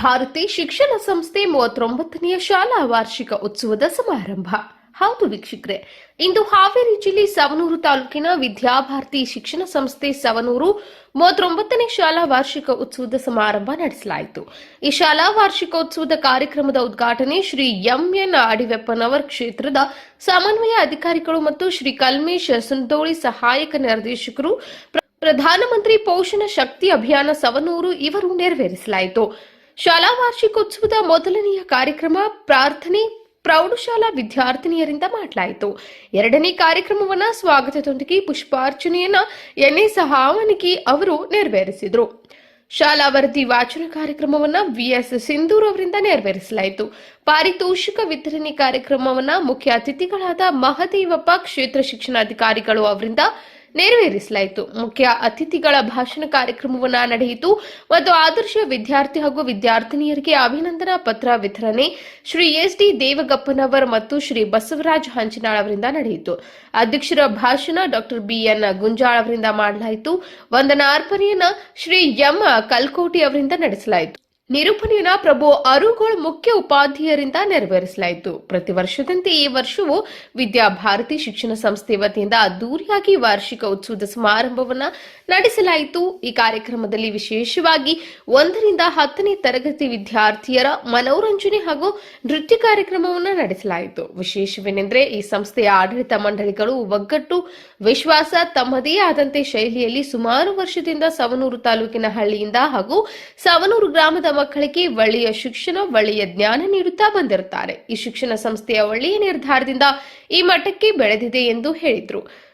ಭಾರತಿ ಶಿಕ್ಷಣ ಸಂಸ್ಥೆ ಮೂವತ್ತೊಂಬತ್ತನೆಯ ಶಾಲಾ ವಾರ್ಷಿಕ ಉತ್ಸವದ ಸಮಾರಂಭ. ಹೌದು ವೀಕ್ಷಕರೇ, ಇಂದು ಹಾವೇರಿ ಜಿಲ್ಲೆ ಸವನೂರು ತಾಲೂಕಿನ ವಿದ್ಯಾಭಾರತಿ ಶಿಕ್ಷಣ ಸಂಸ್ಥೆ ಸವನೂರು ಮೂವತ್ತೊಂಬತ್ತನೇ ಶಾಲಾ ವಾರ್ಷಿಕ ಉತ್ಸವದ ಸಮಾರಂಭ ನಡೆಸಲಾಯಿತು. ಈ ಶಾಲಾ ವಾರ್ಷಿಕ ಉತ್ಸವದ ಕಾರ್ಯಕ್ರಮದ ಉದ್ಘಾಟನೆ ಶ್ರೀ ಎಂಎನ್ ಅಡಿವೆಪ್ಪನವರ್ ಕ್ಷೇತ್ರದ ಸಮನ್ವಯ ಅಧಿಕಾರಿಗಳು ಮತ್ತು ಶ್ರೀ ಕಲ್ಮೇಶ್ ಸುಂದೋಳಿ ಸಹಾಯಕ ನಿರ್ದೇಶಕರು, ಪ್ರಧಾನಮಂತ್ರಿ ಪೋಷಣ ಶಕ್ತಿ ಅಭಿಯಾನ ಸವನೂರು ಇವರು ನೆರವೇರಿಸಲಾಯಿತು. ಶಾಲಾ ವಾರ್ಷಿಕೋತ್ಸವದ ಮೊದಲನೆಯ ಕಾರ್ಯಕ್ರಮ ಪ್ರಾರ್ಥನೆ ಪ್ರೌಢಶಾಲಾ ವಿದ್ಯಾರ್ಥಿನಿಯರಿಂದ ಮಾಡಲಾಯಿತು. ಎರಡನೇ ಕಾರ್ಯಕ್ರಮವನ್ನ ಸ್ವಾಗತದೊಂದಿಗೆ ಪುಷ್ಪಾರ್ಚನೆಯನ್ನ ಎನ್ಎ ಸಹಾವನಿಗೆ ಅವರು ನೆರವೇರಿಸಿದರು. ಶಾಲಾ ವರದಿ ವಾಚನ ಕಾರ್ಯಕ್ರಮವನ್ನ ವಿಎಸ್ ಸಿಂಧೂರ್ ಅವರಿಂದ ನೆರವೇರಿಸಲಾಯಿತು. ಪಾರಿತೋಷಿಕ ವಿತರಣೆ ಕಾರ್ಯಕ್ರಮವನ್ನ ಮುಖ್ಯ ಅತಿಥಿಗಳಾದ ಮಹದೇವಪ್ಪ ಕ್ಷೇತ್ರ ಶಿಕ್ಷಣಾಧಿಕಾರಿಗಳು ಅವರಿಂದ ನೆರವೇರಿಸಲಾಯಿತು. ಮುಖ್ಯ ಅತಿಥಿಗಳ ಭಾಷಣ ಕಾರ್ಯಕ್ರಮವನ್ನ ನಡೆಯಿತು. ಮತ್ತು ಆದರ್ಶ ವಿದ್ಯಾರ್ಥಿ ಹಾಗೂ ವಿದ್ಯಾರ್ಥಿನಿಯರಿಗೆ ಅಭಿನಂದನಾ ಪತ್ರ ವಿತರಣೆ ಶ್ರೀ ಎಸ್ ಡಿ ದೇವಗಪ್ಪನವರ್ ಮತ್ತು ಶ್ರೀ ಬಸವರಾಜ್ ಹಂಚನಾಳ್ ಅವರಿಂದ ನಡೆಯಿತು. ಅಧ್ಯಕ್ಷರ ಭಾಷಣ ಡಾಕ್ಟರ್ ಬಿಎನ್ ಗುಂಜಾಳ್ ಅವರಿಂದ ಮಾಡಲಾಯಿತು. ವಂದನಾರ್ಪಣೆಯನ್ನ ಶ್ರೀ ಎಂ ಕಲ್ಕೋಟಿ ಅವರಿಂದ ನಡೆಸಲಾಯಿತು. ನಿರೂಪಣೆಯನ್ನ ಪ್ರಭು ಅರುಗೋಳ್ ಮುಖ್ಯ ಉಪಾಧ್ಯಾಯರಿಂದ ನೆರವೇರಿಸಲಾಯಿತು. ಪ್ರತಿ ವರ್ಷದಂತೆ ಈ ವರ್ಷವೂ ವಿದ್ಯಾಭಾರತಿ ಶಿಕ್ಷಣ ಸಂಸ್ಥೆ ವತಿಯಿಂದ ಅದ್ದೂರಿಯಾಗಿ ವಾರ್ಷಿಕ ಉತ್ಸವದ ಸಮಾರಂಭವನ್ನ ನಡೆಸಲಾಯಿತು. ಈ ಕಾರ್ಯಕ್ರಮದಲ್ಲಿ ವಿಶೇಷವಾಗಿ ಒಂದರಿಂದ ಹತ್ತನೇ ತರಗತಿ ವಿದ್ಯಾರ್ಥಿಯರ ಮನೋರಂಜನೆ ಹಾಗೂ ನೃತ್ಯ ಕಾರ್ಯಕ್ರಮವನ್ನು ನಡೆಸಲಾಯಿತು. ವಿಶೇಷವೇನೆಂದರೆ ಈ ಸಂಸ್ಥೆಯ ಆಡಳಿತ ಮಂಡಳಿಗಳು ಒಗ್ಗಟ್ಟು ವಿಶ್ವಾಸ ತಮ್ಮದೇ ಆದಂತೆ ಶೈಲಿಯಲ್ಲಿ ಸುಮಾರು ವರ್ಷದಿಂದ ಸವನೂರು ತಾಲೂಕಿನ ಹಳ್ಳಿಯಿಂದ ಹಾಗೂ ಸವನೂರು ಗ್ರಾಮದ ಮಕ್ಕಳಿಗೆ ಒಳ್ಳೆಯ ಶಿಕ್ಷಣ, ಒಳ್ಳೆಯ ಜ್ಞಾನ ನೀಡುತ್ತಾ ಬಂದಿರುತ್ತಾರೆ. ಈ ಶಿಕ್ಷಣ ಸಂಸ್ಥೆಯ ಒಳ್ಳೆಯ ನಿರ್ಧಾರದಿಂದ ಈ ಮಟ್ಟಕ್ಕೆ ಬೆಳೆದಿದೆ ಎಂದು ಹೇಳಿದ್ರು.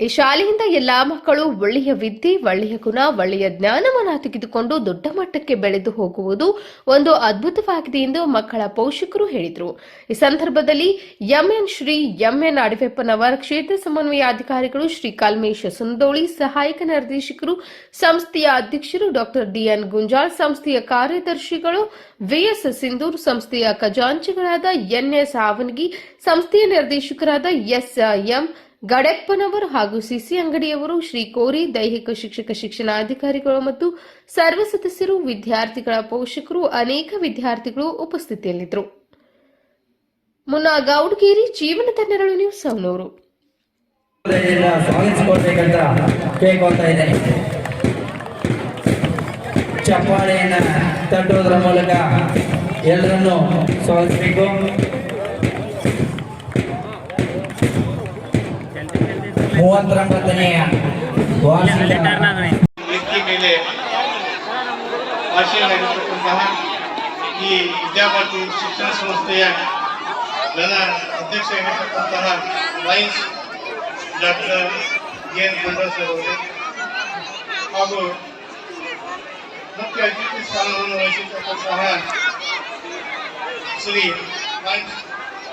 ಈ ಶಾಲೆಯಿಂದ ಎಲ್ಲಾ ಮಕ್ಕಳು ಒಳ್ಳೆಯ ವಿದ್ಯೆ, ಒಳ್ಳೆಯ ಗುಣ, ಒಳ್ಳೆಯ ಜ್ಞಾನವನ್ನು ತೆಗೆದುಕೊಂಡು ದೊಡ್ಡ ಮಟ್ಟಕ್ಕೆ ಬೆಳೆದು ಹೋಗುವುದು ಒಂದು ಅದ್ಭುತವಾಗಿದೆ ಎಂದು ಮಕ್ಕಳ ಪೋಷಕರು ಹೇಳಿದರು. ಈ ಸಂದರ್ಭದಲ್ಲಿ ಎಂಎನ್ ಶ್ರೀ ಎಂಎನ್ ಅಡವೆಪ್ಪನವರ್ ಕ್ಷೇತ್ರ ಸಮನ್ವಯ ಅಧಿಕಾರಿಗಳು ಶ್ರೀ ಕಲ್ಮೇಶ ಸುಂದೋಳಿ, ಸಹಾಯಕ ನಿರ್ದೇಶಕರು, ಸಂಸ್ಥೆಯ ಅಧ್ಯಕ್ಷರು ಡಾಕ್ಟರ್ ಡಿಎನ್ ಗುಂಜಾಳ್, ಸಂಸ್ಥೆಯ ಕಾರ್ಯದರ್ಶಿಗಳು, ವಿಎಸ್ ಸಿಂಧೂರ್, ಸಂಸ್ಥೆಯ ಖಜಾಂಚಿಗಳಾದ ಎನ್ಎಸ್ ಆವನಗಿ, ಸಂಸ್ಥೆಯ ನಿರ್ದೇಶಕರಾದ ಎಸ್. ಎಂ. ಗಡೆಪ್ಪನವರು ಹಾಗೂ ಸಿಸಿ ಅಂಗಡಿಯವರು ಶ್ರೀ ಕೋರಿ ದೈಹಿಕ ಶಿಕ್ಷಕ ಶಿಕ್ಷಣಾಧಿಕಾರಿಗಳು ಮತ್ತು ಸರ್ವ ಸದಸ್ಯರು, ವಿದ್ಯಾರ್ಥಿಗಳ ಪೋಷಕರು, ಅನೇಕ ವಿದ್ಯಾರ್ಥಿಗಳು ಉಪಸ್ಥಿತಿಯಲ್ಲಿದ್ದರು. ಮುನ್ನ ಗೌಡ್ಗೇರಿ ಜೀವನದ ನೆರಳು ನ್ಯೂಸ್ ಇದ್ದೇನೆ ಚಪ್ಪಾಳೆಯನ್ನ ತಟ್ಟುವುದರ ಮೂಲಕ ಎಲ್ಲರನ್ನು ಸ್ವಾಗತಿಸಬೇಕು. ಮೂವತ್ತೊಂಬತ್ತನೆಯ ವ್ಯಕ್ತಿ ಮೇಲೆ ಈ ವಿದ್ಯಾಭಾರತಿ ಶಿಕ್ಷಣ ಸಂಸ್ಥೆಯ ನನ್ನ ಅಧ್ಯಕ್ಷ ಆಗಿರ್ತಕ್ಕಂತಹ vice doctor N Gunda sir ಅವರು ಹಾಗೂ ಮುಖ್ಯ ಅತಿಥಿ ಸ್ಥಾನವನ್ನು ವಹಿಸಿರ್ತಕ್ಕಂತಹ ಶ್ರೀ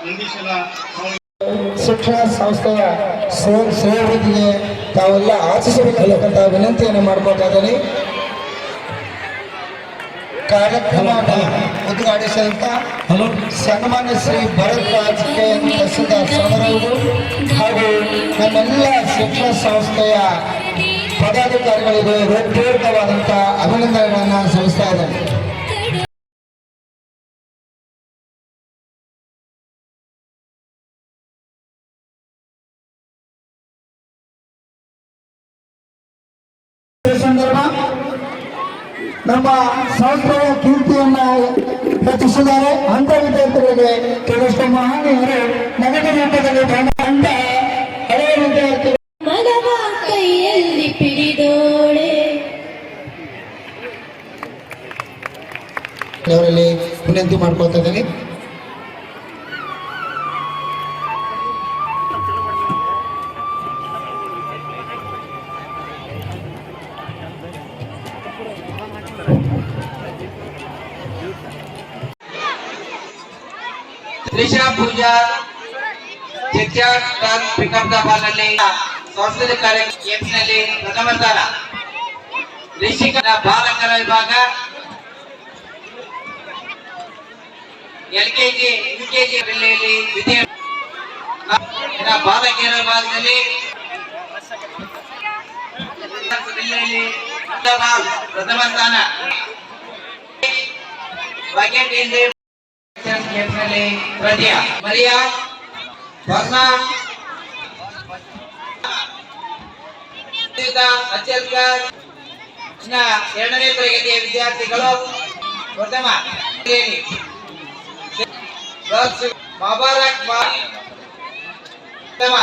ನಂದೀಶನ ಶಿಕ್ಷಣ ಸಂಸ್ಥೆಯ ಸೇ- ತಾವೆಲ್ಲ ತಾವೆಲ್ಲ ಆಶಿಸಬೇಕಂತ ವಿನಂತಿಯನ್ನು ಮಾಡ್ಬೋದಾದಲ್ಲಿ ಕಾರ್ಯಕ್ರಮ ಉದ್ಘಾಟಿಸಿದಂತ ಸನ್ಮಾನ್ಯ ಶ್ರೀ ಭರತ್ ರಾಜಕೀಯ ಪ್ರಸಿದ್ಧ ಹಾಗೂ ನಮ್ಮೆಲ್ಲ ಶಿಕ್ಷಣ ಸಂಸ್ಥೆಯ ಪದಾಧಿಕಾರಿಗಳಿಗೆ ಹೃತ್ಪೂರ್ವಕವಾದಂಥ ಅಭಿನಂದನೆಗಳನ್ನು ಸಲ್ಲಿಸ್ತಾ ಇದ್ದೇನೆ. ನಮ್ಮ ಸಂಸ್ಥೆಯ ಕೀರ್ತಿಯನ್ನ ಹೆಚ್ಚಿಸಿದ್ದಾರೆ. ಅಂತ ವಿದ್ಯಾರ್ಥಿಗಳಿಗೆ ಕೆಲವಷ್ಟು ಮಹಾನೀಯರು ನಗದು ಮಟ್ಟದಲ್ಲಿ ಬ್ರಹ್ಮಾಂಡ ಹಳೆಯ ವಿದ್ಯಾರ್ಥಿಗಳು ಮಗವ ಕೈಯಲ್ಲಿ ಪಿಡಿದೋಳೆ. ಅವರಲ್ಲಿ ವಿನಂತಿ ಮಾಡ್ಕೊಳ್ತಾ ಇದ್ದೇನೆ. ತ್ರಿಷಾ ಪೂಜಾ ಜಗ್ಜಾಟ್ ಪಿಕಪ್ ದ ಬಾಲ್ ನಲ್ಲಿ ಸಾಂಸ್ಕೃತಿಕ ಕಾರ್ಯಕ್ರಮದಲ್ಲಿ ಪ್ರಥಮ ಸ್ಥಾನ ರಿಷಿಕನ ಬಾಲಕರ ವಿಭಾಗ ಎಲ್ಕೆಜಿ ಯುಕೆಜಿ ಜಿಲ್ಲೆಯಲ್ಲಿ ದ್ವಿತೀಯ ಇನ್ನ ಬಾಲಕಿಯರ ವಿಭಾಗದಲ್ಲಿ ಜಿಲ್ಲೆಯಲ್ಲಿ ಪ್ರಥಮ ಸ್ಥಾನ ಬಕೆಟ್ ಇಂದ ನಲ್ಲಿ ಪ್ರದ್ಯಾ ಮರಿಯಾ ಸ್ವರ್ಣ ಅಚಲ್ಕರ್ ಇನ್ನ ಎರಡನೇ ತರಗತಿಯ ವಿದ್ಯಾರ್ಥಿಗಳು ಪ್ರಥಮ ಮುಬಾರಕ್ ಪ್ರಥಮ